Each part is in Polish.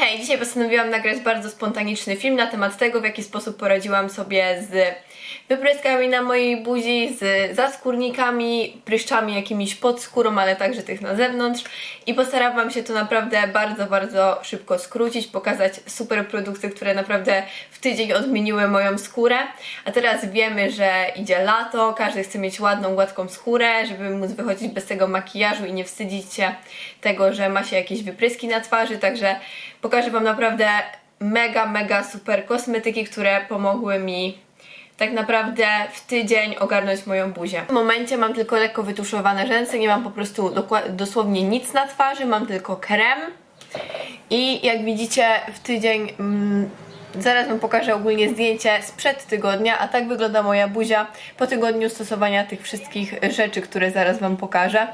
Hej, dzisiaj postanowiłam nagrać bardzo spontaniczny film na temat tego, w jaki sposób poradziłam sobie z wypryskami na mojej buzi, z zaskórnikami, pryszczami jakimiś pod skórą, ale także tych na zewnątrz. I postarałam się to naprawdę bardzo, bardzo szybko skrócić, pokazać super produkty, które naprawdę w tydzień odmieniły moją skórę. A teraz wiemy, że idzie lato, każdy chce mieć ładną, gładką skórę, żeby móc wychodzić bez tego makijażu i nie wstydzić się tego, że ma się jakieś wypryski na twarzy, także pokażę Wam naprawdę mega, mega super kosmetyki, które pomogły mi tak naprawdę w tydzień ogarnąć moją buzię. W tym momencie mam tylko lekko wytuszowane rzęsy, nie mam po prostu dosłownie nic na twarzy, mam tylko krem i jak widzicie w tydzień mm, zaraz Wam pokażę ogólnie zdjęcie sprzed tygodnia, a tak wygląda moja buzia po tygodniu stosowania tych wszystkich rzeczy, które zaraz Wam pokażę.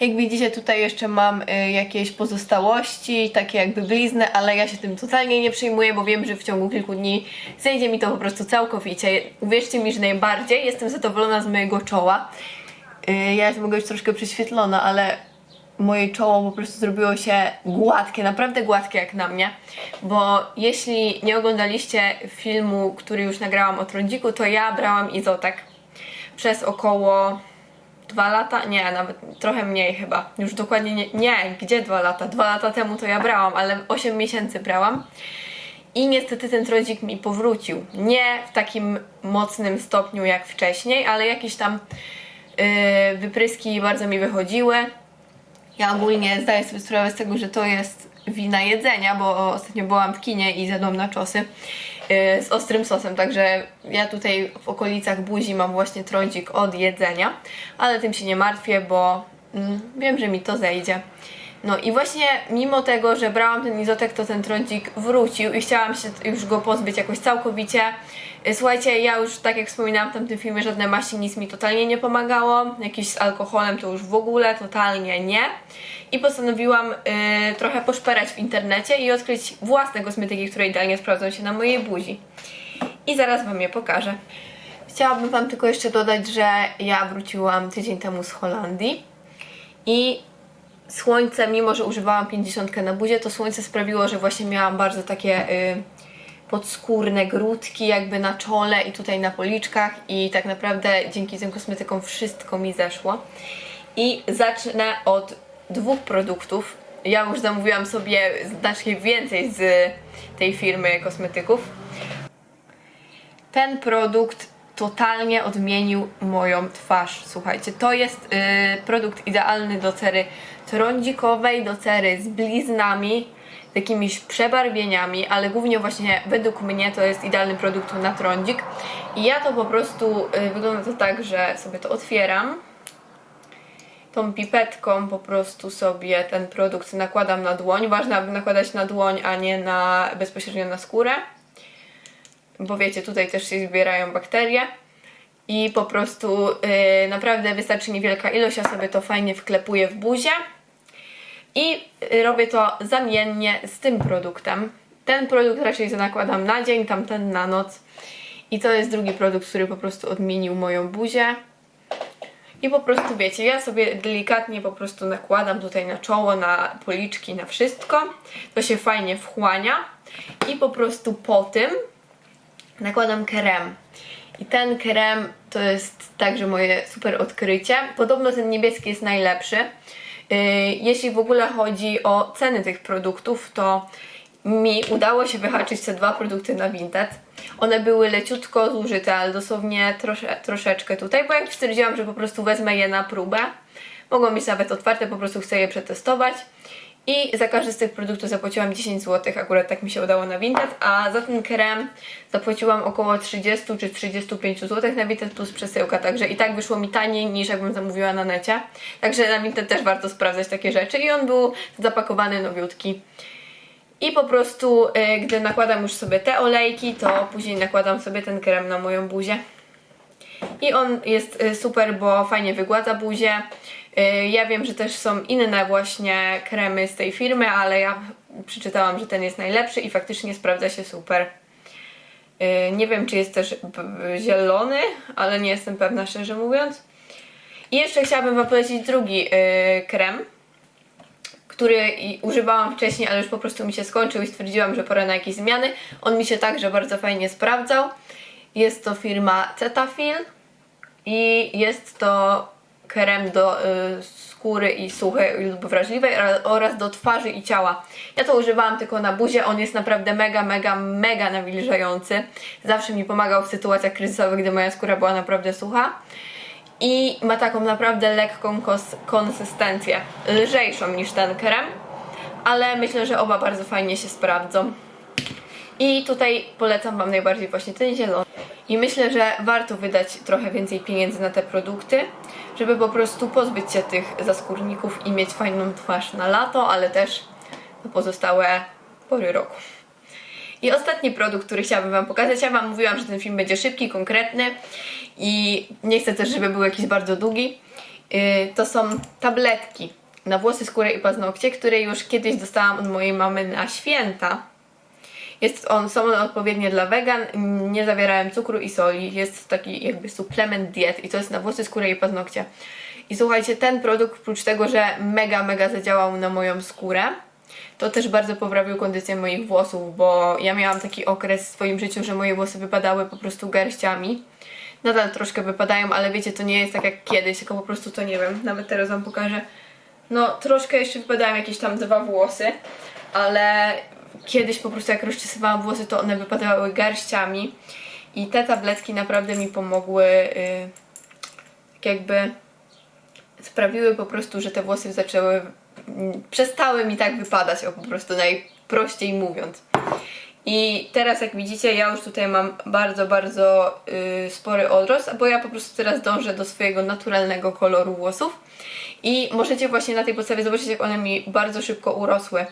Jak widzicie tutaj jeszcze mam y, jakieś pozostałości, takie jakby blizny, ale ja się tym totalnie nie przejmuję, bo wiem, że w ciągu kilku dni zejdzie mi to po prostu całkowicie. Uwierzcie mi, że najbardziej jestem zadowolona z mojego czoła. Y, Ja mogę być troszkę prześwietlona, ale moje czoło po prostu zrobiło się gładkie, naprawdę gładkie jak na mnie, bo jeśli nie oglądaliście filmu, który już nagrałam o trądziku, to ja brałam izotek przez około dwa lata, nie, nawet trochę mniej chyba, już dokładnie nie, nie, gdzie dwa lata, dwa lata temu to ja brałam, ale 8 miesięcy brałam. I niestety ten trądzik mi powrócił, nie w takim mocnym stopniu jak wcześniej, ale jakieś tam yy, wypryski bardzo mi wychodziły, ja ogólnie zdaję sobie sprawę z tego, że to jest wina jedzenia, bo ostatnio byłam w kinie i zjadłam na czosy yy, z ostrym sosem, także ja tutaj w okolicach buzi mam właśnie trądzik od jedzenia, ale tym się nie martwię, bo mm, wiem, że mi to zejdzie. No i właśnie mimo tego, że brałam ten izotek, to ten trądzik wrócił i chciałam się już go pozbyć jakoś całkowicie. Słuchajcie, ja już tak jak wspominałam w tamtym filmie, żadne maści nic mi totalnie nie pomagało. Jakiś z alkoholem to już w ogóle totalnie nie. I postanowiłam y, trochę poszperać w internecie i odkryć własne kosmetyki, które idealnie sprawdzą się na mojej buzi. I zaraz Wam je pokażę. Chciałabym Wam tylko jeszcze dodać, że ja wróciłam tydzień temu z Holandii i słońce, mimo że używałam 50 na buzie, to słońce sprawiło, że właśnie miałam bardzo takie y, podskórne grudki jakby na czole i tutaj na policzkach i tak naprawdę dzięki tym kosmetykom wszystko mi zeszło. I zacznę od dwóch produktów. Ja już zamówiłam sobie znacznie więcej z tej firmy kosmetyków. Ten produkt totalnie odmienił moją twarz. Słuchajcie, to jest y, produkt idealny do cery trądzikowej, do cery z bliznami, jakimiś przebarwieniami, ale głównie właśnie według mnie to jest idealny produkt na trądzik. I ja to po prostu y, wygląda to tak, że sobie to otwieram. Tą pipetką po prostu sobie ten produkt nakładam na dłoń. Ważne, aby nakładać na dłoń, a nie na bezpośrednio na skórę bo wiecie, tutaj też się zbierają bakterie i po prostu yy, naprawdę wystarczy niewielka ilość, ja sobie to fajnie wklepuję w buzię i y, robię to zamiennie z tym produktem. Ten produkt raczej nakładam na dzień, tamten na noc i to jest drugi produkt, który po prostu odmienił moją buzię. I po prostu wiecie, ja sobie delikatnie po prostu nakładam tutaj na czoło, na policzki, na wszystko. To się fajnie wchłania i po prostu po tym nakładam krem. I ten krem to jest także moje super odkrycie. Podobno ten niebieski jest najlepszy. Yy, Jeśli w ogóle chodzi o ceny tych produktów, to mi udało się wyhaczyć te dwa produkty na Vinted. One były leciutko zużyte, ale dosłownie trosze, troszeczkę tutaj, bo jak stwierdziłam, że po prostu wezmę je na próbę. Mogą mieć nawet otwarte, po prostu chcę je przetestować. I za każdy z tych produktów zapłaciłam 10 zł, akurat tak mi się udało na Vinted, a za ten krem zapłaciłam około 30 czy 35 zł na Vinted plus przesyłka, także i tak wyszło mi taniej niż jakbym zamówiła na necie. Także na Vinted też warto sprawdzać takie rzeczy i on był zapakowany nowiutki. I po prostu, y, gdy nakładam już sobie te olejki, to później nakładam sobie ten krem na moją buzię. I on jest y, super, bo fajnie wygładza buzię. Y, Ja wiem, że też są inne właśnie kremy z tej firmy, ale ja przeczytałam, że ten jest najlepszy i faktycznie sprawdza się super. Y, Nie wiem, czy jest też zielony, ale nie jestem pewna, szczerze mówiąc. I jeszcze chciałabym Wam polecić drugi y, krem, który używałam wcześniej, ale już po prostu mi się skończył i stwierdziłam, że pora na jakieś zmiany. On mi się także bardzo fajnie sprawdzał. Jest to firma Cetaphil i jest to krem do y, skóry i suchej lub wrażliwej oraz- do twarzy i ciała. Ja to używałam tylko na buzie, on jest naprawdę mega, mega, mega nawilżający. Zawsze mi pomagał w sytuacjach kryzysowych, gdy moja skóra była naprawdę sucha. I ma taką naprawdę lekką konsystencję, lżejszą niż ten krem, ale myślę, że oba bardzo fajnie się sprawdzą. I tutaj polecam Wam najbardziej właśnie ten zielony. I myślę, że warto wydać trochę więcej pieniędzy na te produkty, żeby po prostu pozbyć się tych zaskórników i mieć fajną twarz na lato, ale też na pozostałe pory roku. I ostatni produkt, który chciałabym Wam pokazać, ja Wam mówiłam, że ten film będzie szybki, konkretny i nie chcę też, żeby był jakiś bardzo długi. Yy, To są tabletki na włosy, skórę i paznokcie, które już kiedyś dostałam od mojej mamy na święta. Jest on, są one odpowiednie dla wegan, nie zawierają cukru i soli. Jest taki jakby suplement diet i to jest na włosy, skórę i paznokcie. I słuchajcie, ten produkt oprócz tego, że mega, mega zadziałał na moją skórę, to też bardzo poprawił kondycję moich włosów, bo ja miałam taki okres w swoim życiu, że moje włosy wypadały po prostu garściami. Nadal troszkę wypadają, ale wiecie, to nie jest tak jak kiedyś, tylko po prostu to nie wiem, nawet teraz wam pokażę. No, troszkę jeszcze wypadają jakieś tam dwa włosy, ale kiedyś po prostu jak rozczesywałam włosy, to one wypadały garściami. I te tabletki naprawdę mi pomogły, yy, jakby sprawiły po prostu, że te włosy zaczęły, mm, przestały mi tak wypadać, o po prostu najprościej mówiąc. I teraz jak widzicie, ja już tutaj mam bardzo, bardzo y, spory odrost, bo ja po prostu teraz dążę do swojego naturalnego koloru włosów. I możecie właśnie na tej podstawie zobaczyć, jak one mi bardzo szybko urosły.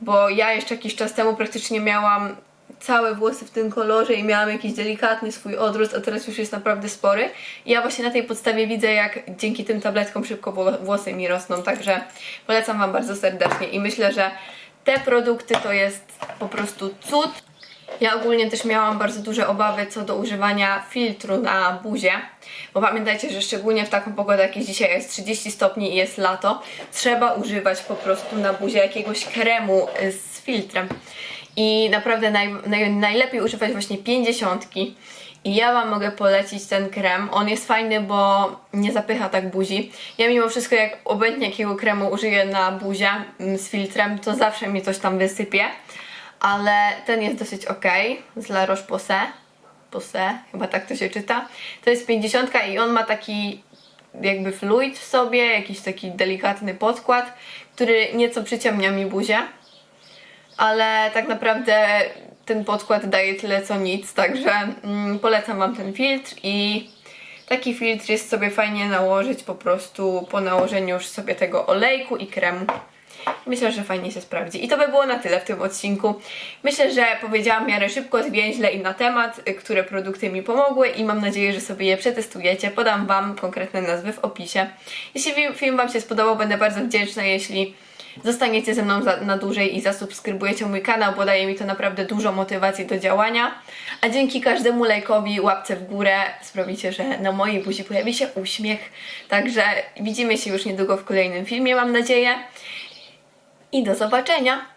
Bo ja jeszcze jakiś czas temu praktycznie miałam całe włosy w tym kolorze i miałam jakiś delikatny swój odrost, a teraz już jest naprawdę spory. I ja właśnie na tej podstawie widzę, jak dzięki tym tabletkom szybko wło- włosy mi rosną, także polecam Wam bardzo serdecznie i myślę, że te produkty to jest po prostu cud. Ja ogólnie też miałam bardzo duże obawy co do używania filtru na buzie, bo pamiętajcie, że szczególnie w taką pogodę jak jest dzisiaj, jest 30 stopni i jest lato, trzeba używać po prostu na buzie jakiegoś kremu y, z filtrem. I naprawdę naj, naj, najlepiej używać właśnie 50. I ja Wam mogę polecić ten krem. On jest fajny, bo nie zapycha tak buzi. Ja mimo wszystko, jak obojętnie jakiego kremu użyję na buzie mm, z filtrem, to zawsze mi coś tam wysypie. Ale ten jest dosyć ok. Z La Roche-Posay. Posay, chyba tak to się czyta. To jest 50 i on ma taki jakby fluid w sobie, jakiś taki delikatny podkład, który nieco przyciemnia mi buzię ale tak naprawdę ten podkład daje tyle co nic, także mm, polecam Wam ten filtr i taki filtr jest sobie fajnie nałożyć po prostu po nałożeniu już sobie tego olejku i kremu. Myślę, że fajnie się sprawdzi. I to by było na tyle w tym odcinku. Myślę, że powiedziałam w miarę szybko, zwięźle i na temat, y, które produkty mi pomogły i mam nadzieję, że sobie je przetestujecie. Podam Wam konkretne nazwy w opisie. Jeśli fi- film Wam się spodobał, będę bardzo wdzięczna, jeśli zostaniecie ze mną za, na dłużej i zasubskrybujecie mój kanał, bo daje mi to naprawdę dużo motywacji do działania. A dzięki każdemu lajkowi, łapce w górę sprawicie, że na mojej buzi pojawi się uśmiech. Także widzimy się już niedługo w kolejnym filmie, mam nadzieję. I do zobaczenia!